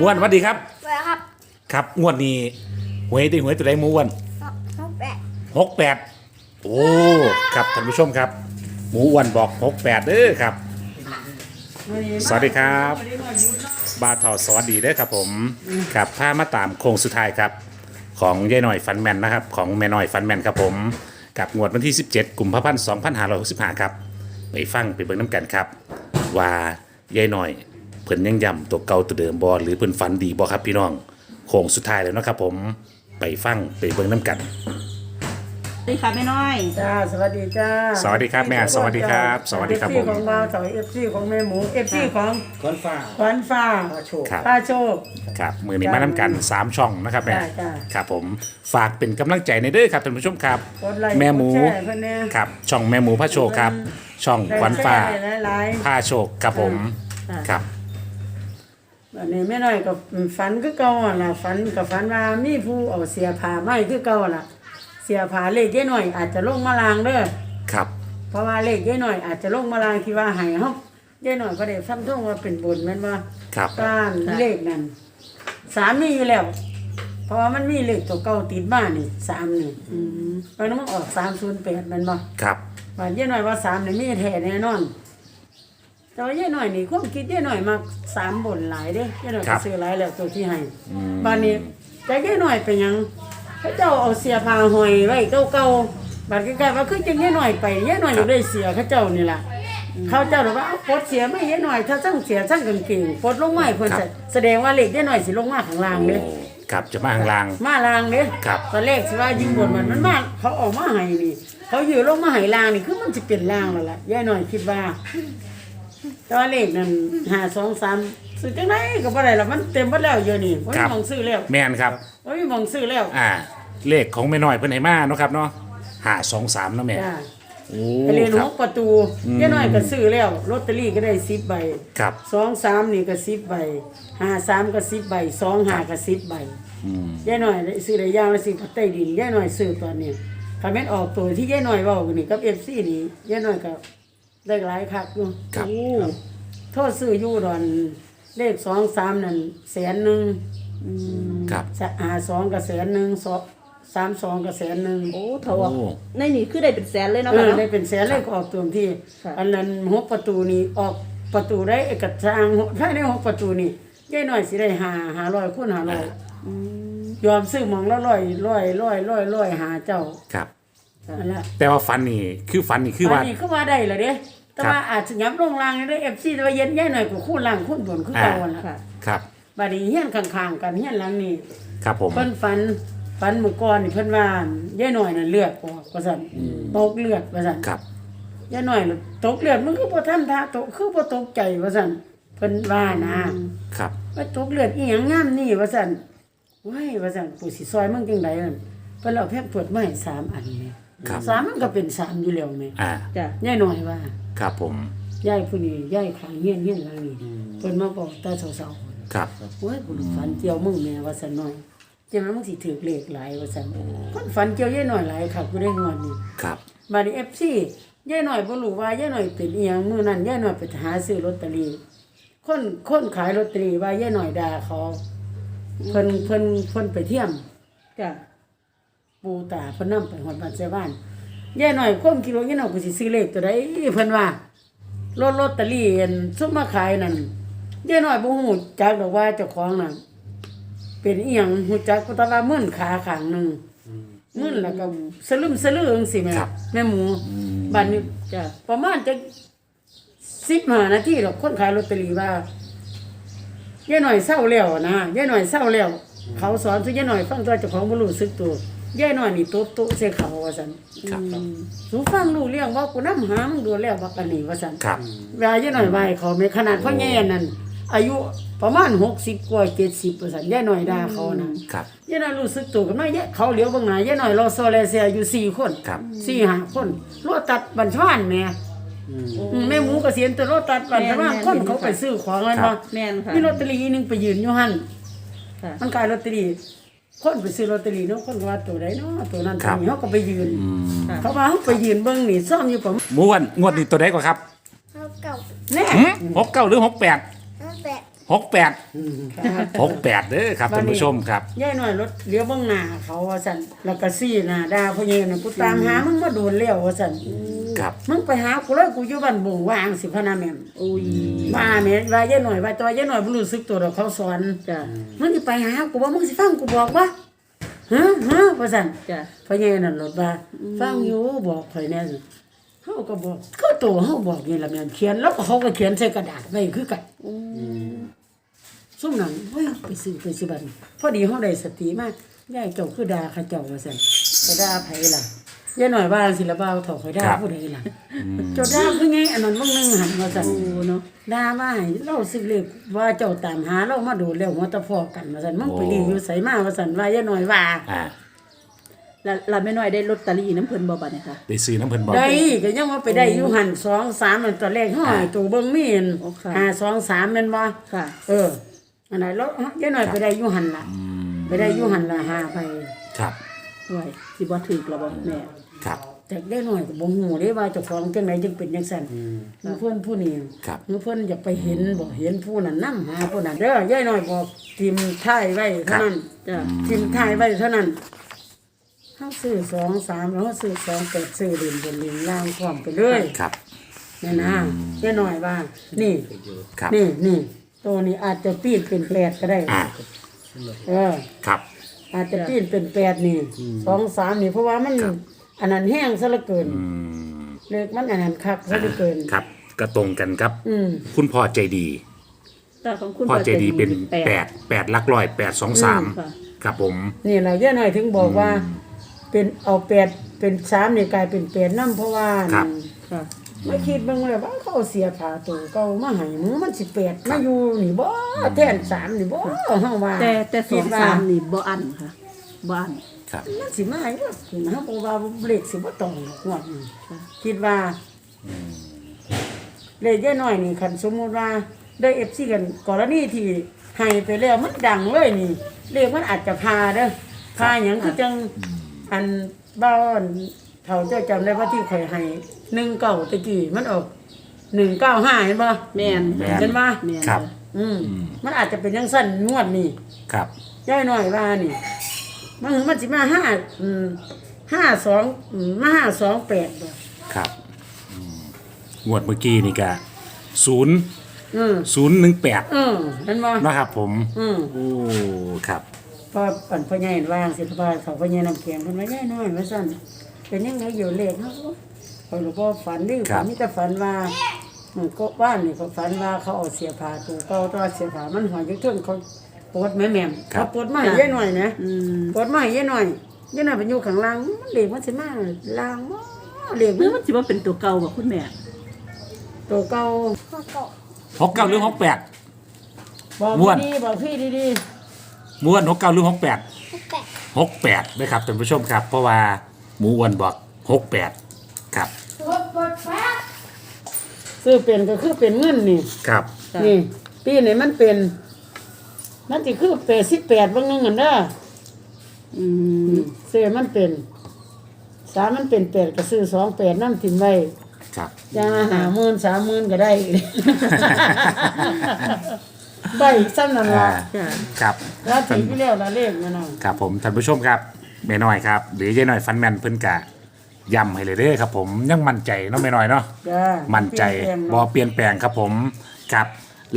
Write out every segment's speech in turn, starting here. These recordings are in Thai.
ม้วนสวัสดีครับ สวัสดีครับ ครับงวดนี้หวยได้หวยตัวใดหมูอ้วนน้องแปะหกแปดโอ้ครับท่านผู้ชมครับ หมูอ้วนบอกหกแปดเด้อครับ สวัสดีครับ บาทอสวัสดีเด้อครับผมครับพามาตามโค้งสุดท้ายครับ ของยายหน่อยฟันแมนนะครับ ของแม่น้อยฟันแมนครับผม กับงวดวันที่ 17กุมภาพันธ์2565ครับไปฟังไปเบิ่งน้ำกันครับ ว่ายายหน่อย เพิ่นยังย้ำตัวเก่าตัวเดิมบ่หรือเพิ่นฝันดีบ่ครับพี่น้องโค้งสุดท้ายแล้วเนาะครับผมไปฟังไปเบิ่งน้ำกัน สวัสดีค่ะแม่น้อย จ้าสวัสดีจ้าสวัสดีครับแม่สวัสดีครับสวัสดีครับเอฟผซีมของบ่าวสาวเอฟซีของแม่หมูเอฟซีของก้อนฟ้าขวัญฟ้าพาโชค ครับ ป้าโชค ครับมือนี้มาน้ำกัน 3 ช่องนะครับแม่จ้าจ้าครับผมฝากเป็นกำลังใจในเด้อครับท่านผู้ชมครับ กดไลค์แม่หมูกดแชร์เพิ่นเนี่ยครับช่องแม่หมูพระโชคครับ ช่องขวัญฟ้าได้หลายๆ ผ้าโชคครับผมครับ อันนี้แม่น้อยกับฝันคือเก่าอะล่ะฝันกับฝันว่ามีผู้เอาเสียผ้าไม้คือเก่าล่ะ เสียผ้าเลขเยอะหน่อย อาจจะลงมาลางเด้อครับ เพราะว่าเลขเยอะหน่อย อาจจะลงมาลางที่ว่าให้เฮาเยอะหน่อยก็ได้ซ้ำท่งว่าเป็นบุญแม่นบ่ครับก้านเลขนั้นสามมีอยู่แล้ว เพราะว่ามันมีเลขตัวเก่าติดบ้านนี่สามนี่เพราะนั้นมันออกสามศูนย์แปดมันบ่ครับว่าเย่หน่อยว่าสามนี่มีแท้แน่นอน แต่ว่าเย่หน่อยนี่ความคิดเย่หน่อยมาสามบนหลายเด้เย่หน่อยก็ซื้อหลายแล้วตัวที่ให้บ้านนี้แต่เย่หน่อยเป็นหยังพระเจ้าเอาเสียผ้าหอยไว้เก่าๆบัดใกล้ๆว่าคือจังเย่หน่อยไปเย่หน่อยอยู่ได้เสียเขาเจ้านี่ล่ะเขาเจ้าบอกว่าเอาปลดเสียไม่เย่หน่อย ถ้าสั่งเสียสั่งกางเกงปลดลงมาให้เพิ่นจะแสดงว่าเลขเย่หน่อยสิลงมาข้างล่างเด้ โอ้ครับจะมาข้างล่าง มาลางเด้ครับ ตอนแรกสิว่ายิงบนมันมันมาเขาเออกมาให้นี่ เขาอยู่ลงมาให้ลางนี่คือมันจะเป็นลางแล้วล่ะย่ายหน่อยคิดว่า แตอนเลขนั้นหาสองสามซื้อจังไดก็บ่ได้ละมันเต็มหมดแล้วเดี๋ยอะนี่บ่คมีรับหมองซื้อแล้วแม่นครับบ่มีหมองซื้อแล้วอ่า เลขของแม่น้อยเพิ่นให้มาเนาะครับเนาะหาสองสามเนาะแม่จ้าโอ้ไปเรียนคหรับ กประตูย่ายหน่อยก็ซื้อแล้วลอตเตอรี่ก็ได้10ใบครับสองสามนี่ก็10ใบห้าสามก็10ใบสองห้าก็10ใบอืมย่าหน่อยได้ซื้อได้ย่างละสิกับใต้ดินย่าหน่อยซื้อตอนนี้ถ้าแม่นออกตัวที่ย่าหน่อยเว้านี่กับ FC นี่ย่าหน่อยก็ ได้หลายคักอยู่ครับโอ้โทษซื้ออยู่ดอนเลข2 3นั่นแสนหนึงครับอ่า2ก็แสนหนึงสองสามสองก็แสนหนึงโอ้เถาออกโอ้ ในนี่คือได้เป็นแสนเลยเนาะเอค่ะอเนาะได้เป็นแสนเลขออกตัวที่ ค่ะ อันนั้นหกประตูนี่ออกประตูได้เอกสารภายในหกประตูนี่ย่าหน่อยสิได้หาหาร้อยคูณหาร้อยยอมซื้อหมองละร้อยร้อยร้อยร้อยร้อยหาเจ้า ครับ นั่นละแต่ว่าฟันนี่คือฟันนี่คือว่านนี้ก็ว่าได้ละเด้แต่ครับว่าอาจจะย้ำลงล่างได้เอฟซีแต่ว่าเย็นแย่หน่อยกว่าคู่ล่างคู่บนคือเก่าหั่นล่ะค่ะ ครับ บัดนี้เฮียนข้างๆกันเฮียนหลังนี้ครับผม เพิ่นฝันฝันเมื่อก่อนนี่เพิ่นว่าย่าหน่อยน่ะเลือดออกว่าซั่นตกเลือดว่าซั่นครับย่าหน่อยน่ะตกเลือดมันคือบ่ทันท่าตกคือบ่ตกใจว่าซั่นเพิ่นว่านะครับ ว่าตกเลือดอีหยังงามนี่ว่าซั่นว้ายว่าซั่นปู่สิซอยมึงจังไดนั่นเพิ่นเอาแพร่เปิดมาให้สามอันนี่ ครับ สามมันก็เป็นสามอยู่แล้วแม่อ่า จ้ะย่าหน่อยว่าครับผมยายผู้นี้ยายขางเฮียนเฮียนหลังนี้เพิ่นมาบอกตาเสาครับๆโอ้ยกูฝันเกี่ยวมึงแม่ว่าซั่นหน่อยจังนั้นมึงสิถือเลขหลายว่าซั่นคนฝันเกี่ยวยายหน่อยหลายค่ะกูได้งวดนี้ครับ มาดิ FC ยายหน่อยบ่รู้ว่ายายหน่อยเป็นอีหยังมื้อนั้นยายหน่อยไปหาซื้อลอตเตอรี่คนคนขายลอตเตอรี่ว่ายายหน่อยด่าเขาเพิ่นเพิ่นเพิ่นไปเที่ยมจ้ะ ปูตาเพิ่นนำไปฮอดบ้านเจ้าบ้านยายหน่อยความคิดว่ายายหน่อยกูสิซื้อเลขตัวใดเพิ่นว่ารถลอตเตอรี่อันซุมมาขายนั่นยายน้อยบ่ฮู้จักดอกว่าเจ้าของนั่นเป็นอีหยังฮู้จักก็แต่ว่ามึนขาข้างหนึงมึนแล้วก็สลึมสลือจังซี่แม่ครับแม่หมูบัดนี้จ้ะประมาณจะ15นาทีดอกคนขายลอตเตอรี่ว่ายายน้อยเศร้าแล้วนะยายน้อยเศร้าแล้วเขาสอนสิยายน้อยฟังตัวเจ้าของบ่รู้สึกตัว ยายน้อยนี่ตบโต๊ะใส่เขาว่าซั่นครับสูฟังรู้เรื่องว่ากูนำหามึงดูแล้วบักอันนี้ว่าซั่นครับเวลาเยอะหน่อยใบเขาไม่ขนาดพ่อแง่นั่นอายุประมาณหกสิบกว่าเจ็ดสิบเปอร์เซ็นต์ย่หน่อยด่าเขานะครับย่หน่อยรู้สึกตัวกันมาเยอะเขาเหลียวเบางหน้าย่หน่อยรอโซเลเซียอยู่สี่คนครับ สี่ห้าคนรถตัดบัญชานแม่อืมแม่หมูเกษียณตัวรถตัดบัญชานคนเขาไปซื้อของอะไรครัมาบแม่นค่ะมีลอตเตอรี่อีหนึงไปยืนอยู่หันค่ะ มันขายลอตเตอรี่ คนไปซื้อลอตเตอรี่เนาะคนก็ว่าตัวใดเนาะตัวนั้นครัตัวบนี้เขาก็ไปยืนอืมค่ะเขาว่าเขาไปยืนเบิ่งนี่ซ่อมอยู่ประมาณม้วนงวดนี้ตัวใดกว่าครับน้องเก่า แน่หืมหกเก้าหรือหกแปดน้องแปะ หกแปดครับหกแปดเด้อครับท่านผู้ชมครับย่ายหน่อยรถเลี้ยวเบ้างหน้าเขาว่าสั่นแล้วก็ซี่หน้าด่าพ่อใหญ่น่ะกูตามหามึงมาโดนแล้วว่าสั่นครับมึงไปหากูเลยกูอยู่บ้านบ่งว่างสิพะนาแม่นอุ้ยว่าแม่นว่าย่ายหน่อยว่าตัวย่ายหน่อยบ่รู้สึกตัวดอกเขาสอนจ้ะมึงสิไปหากูบ่มึงสิฟังกูบอกว่าฮะฮะว่าสั่นจ้ะพ่อใหญ่นั่นรถว่าฟังอยู่บอกข่อยแน่สิเฮาก็บอกก็ตัวเฮาบอกนี่ล่ะแม่นเขียนแล้วก็เขาก็เขียนใส่กระดาษไว้คือกัน ซุ่มนั้นเฮ้ยไปซื้อไปซื้อบันพอดีห้องได้สติมากยายเจ้าคือดาเข้าเจ้าว่าซั่นไปด่าไผล่ะยายหน่อยว่าสิละบ่าวเฒ่าข่อยด่าครับผู้ใดล่ะเจ้าด่าคือไงอันนั้นมึงนึงหันว่าซั่นโอ้เนาะด่าว่าให้เราซื้อเลขว่าเจ้าตามหาเรามาดูแล้วหัวตะฟอกันว่าซั่นมึงไปรีอยู่ไสมาว่าซั่นว่ายายหน่อยว่าอ่าแล้วเราไม่น้อยได้ลอตเตอรี่น้ำเพิ่นบ่บัดเนี่ยค่ะได้ซื้อน้ำเพิ่นบอกได้ก็ยังว่าไปได้อยู่หัน2 3มันตอนแรกเฮาให้ตัวเบิ่งมีอันโอ้ค่ะห้าสองสามแม่นบ่ค่ะ เออ อันไหนแล้วยายหน่อยไปได้อยู่หันล่ะไปได้อยู่หันล่ะหาไปครับด้วยสิบ่ถึกแล้วบ่แม่ครับ แต่ได้หน่อยก็บ่ฮู้เด้ว่าเจ้าของจังไดจึงเป็นจังซั่นเพื่อนผู้นี้ครับเพื่อนอยากไปเห็นบ่เห็นผู้นั้นนำหาผู้นั้นเด้อยายหน่อยบอกทีมท้ายไว้เท่านั้นจ้ะทีมท้ายไว้เท่านั้นเฮาซื้อ2 3แล้วเฮาซื้อ2 8ซื้อเรียนบนเรียนล่างพร้อมไปเลย ครับนี่นะยายหน่อยว่า นี่ ครับ นี่นี่ ตัวนี้อาจจะปีนเป็นแปดก็ได้ อ่าเออ ครับ อาจจะปีนเป็นแปดนี่สองสามนี่เพราะว่ามันอันนั้นแห้งซะเหลือเกินอืมเลขมันอันนั้นคักซะเหลือเกิน ครับ ก็ตรงกันครับ อืม คุณพ่อใจดี แต่ของคุณพ่อใจดีเป็นแปแปดดแปดหลักร้อยแปดสองสามค่ะ ครับผม นี่แหละย่าหน่อยถึงบอกว่า เป็นเอาแปดเป็นสามนี่กลายเป็นแปดน้ำเพราะว่าครับ ค่ะ ไม่คิดเบ้างเลยว่าเขาเอาเสียผ้าตัวเก่ามาให้มึงมันสิแปดมาอยู่นี่บ่แทนสามนี่บ่เฮาว่าแต่แต่สคิอดงว่าสามนี่บ่อันค่ะบ่อันครับมันสิมาให้ว่าเฮาบอกว่าเลขสิบ่ตรงหรอกงวดนี้ค่ะคิดว่าเลขย่าหน่อยนี่คันสมมุติว่าได้ FC กันกรณีที่ให้ไปแล้วมันดังเลยนี่เลขมันอาจจะพาเด้อพาหยังคือจังอันบ้าน เฒ่าเจ้าจำได้ว่าที่ข่อยให้19ตะกี้มันออก195เห็นบ่แม่นแม่ เห็นบ่แม่นครับอืม มันอาจจะเป็นจังซั่นงวดนี้ครับ ย่ายหน่อยว่านี่ มันมันสิมาห้าอืมห้าสองอืมมาห้าสองแปดบ่ครับอืมงวดเมื่อกี้นี่ก็ศูนย์อืมศูนย์หนึ่งแปดเออเห็นบ่นะครับผม อืม โอ้ ครับ พอปั่นพ่อใหญ่ว่างสิพาเขาพ่อใหญ่น้ำแข็งเพิ่นว่าย่ายน้อยว่าซั่น เป็นยังไงอยู่เลขเฮาข้อยหลวงพ่อฝันดิฝันมีแต่ฝันว่าอืมก็บ้านนี่เขาฝันว่าเขาเอาเสียผ้าตัวเก่าตัวเสียผ้ามันหอยอยู่เทิงเขาปวดแม่แม่มเขาปวดมาให้ย่ายน้อยนะอืมปวดมาให้ย่ายน้อยย่ายน้อยไปอยู่ข้างล่างมันเลขมันสิมาล่างบ่เลขหรืมัอนมันสิว่าเป็นตัวเก่าบ่คุณแม่ตัวเก่าหกเก้าหรือหกแปด บอกม่วน ดีๆบอกพี่ดีม้วนหกเก้าหรือหกแปดหกแปดนะครับท่านผู้ชมครับ เพราะว่า หมูอ้วนบอกหกแปดครับๆซื้อเป็นก็คือเป็นเงินนี่ ครับจ้ะนี่ ปีนี้มันเป็น มันสิคือแปดสิบแปดบางนึงอันเด้ออืมซื้อมันเป็น สามมันเป็นแปดก็ซื้อสองแปดน้ำถิ่มไว้ครับอยางละหาหมื่นสามหมื่นก็ได้ใบซ้ำนั่นอ่าละจ้ะครับ แล้วถึงที่แล้วละเลขนั่นน่ะ ครับผมท่านผู้ชมครับ แม่น้อยครับหรือยายน้อยฟันแมนเพิ่นกะย้ำให้เลยเด้อครับผมยังมั่นใจเนาะแม่น้อยเนาะ จ้ามั่นใจเปลี่ยนแปลงบอเนาะเปลี่ยนแปลงครับผมครับ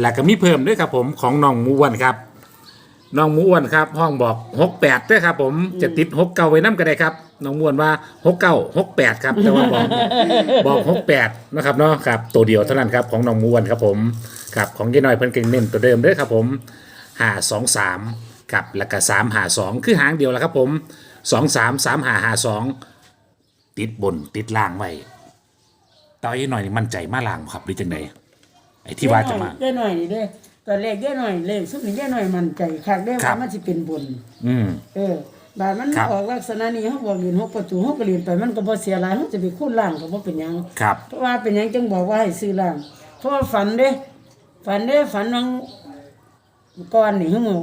แล้วก็มีเพิ่มด้วยครับผมของน้องหมูอ้วนครับน้องหมูอ้วนครับห้องบอกหกแปดด้วยครับผมจะติดหกเก้าไว้น้ำก็ได้ครับน้องหมูอ้วนว่าหกเก้าหกแปดครับแต่ว่าบอก บอกหกแปดนะครับเนาะครับตัวเดียวเท่านั้นครับของน้องหมูอ้วนครับผมครับของยายน้อยเพิ่นเก่งเน้นตัวเดิมเด้อครับผมห้าสองสามครับแล้วก็สามหาสองคือหางเดียวแล้วครับผม สองสามสามหาหาสองติดบนติดล่างไว้ต่อยหน่อยนี่มั่นใจมาล่างบ่ครับหรือจังไดไอ้ที่ว่าจะมา เย้หน่อยนี่เด้ตอนแรกเย้หน่อยเลขสุดนี่เย้หน่อยมั่นใจคักได้ครัว่าบ มันสิเป็นบุญอืม เออบาดมันครับ ออกลักษณะนี้เฮาบอกเรียนหกประตูเฮาก็เรียนไปมันก็บ่เสียหลายเฮาจะไปคูณล่างก็บ่เป็นหยัง ครับ เพราะว่าเป็นหยังจึงบอกว่าให้ซื้อล่าง เพราะว่าฝันเด้ฝันเด้ฝันวังก่อนนี่ฮึมื้อ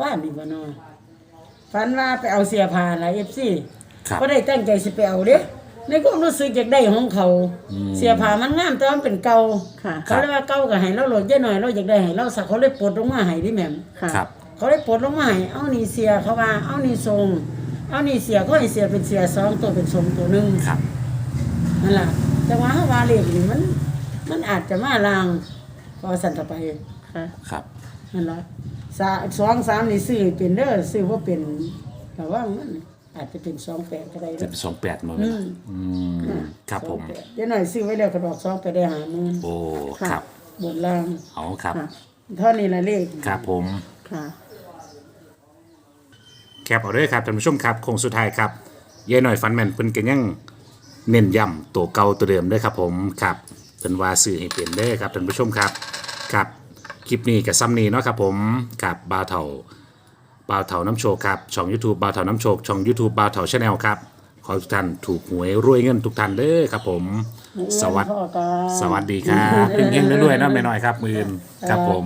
บ้านนี่บ่เนาะ ฝันว่าไปเอาเสียผ้าหลาย FC ครับบ่ได้ตั้งใจสิไปเอาเด้ในความรู้สึกอยากได้ของเขาเสียผ้ามันงามแต่ว่ามันเป็นเก่าค่ะ เขาเรียกว่าเก่าก็ให้เราโหลดเยอะหน่อยเราอยากได้ให้เราสักเขาเลยปลดลงมาให้ดิแม่ม ค่ะ ครับ เขาเลยปลดลงมาให้เอานี่เสียเขาว่าเอานี่ทรง เอานี่เสียก็ให้เสียเป็นเสียสองตัวเป็นทรงตัวหนึงครับ นั่นล่ะแต่ว่าเฮาว่าเลขนี่มัน มันอาจจะมาลางพอสั่นต่อไปค่ะ ครับ นั่นล่ะ สาสองสามนี่ซื้อเป็นเด้อซื้อว่าเป็นแต่ว่ามันอาจจะเป็นสองแปดก็ได้จะเด้อ เป็นสองแปดมาอืมอืมครับผม สองแปดเดี๋ยวหน่อยซื้อไว้แล้วก็ดอกสองไปได้หาหมื่นโอ้ค่ะครับ บนล่างเอาครับ ค่ะเท่านี้ละเลขครับผม ค่ะ แคปเอาด้วยครับท่านผู้ชมครับโคงสุดท้ายครับยายหน่อยฟันแมนเพิ่นกันยังเน้นย้ำตัวเก่าตัวเดิมเด้วยครับผมครับเพิ่นว่าสื่อให้เปลี่ยนเด้อครับท่านผู้ชมครับครับ คลิปนี้กับซ้ำนี้เนาะครับผมกับบาวเถาบาวเถาน้ำโชคครับช่อง YouTube บาวเถาน้ำโชคช่อง YouTube บาวเถาชาแนลครับขอให้ทุกท่านถูกหวยรวยเงินทุกท่านเด้อครับผม สวัสดีพ่อกันสวัสดีครับเฮงๆเรื่อยๆเนาะแม่น้อยครับมือนครับผม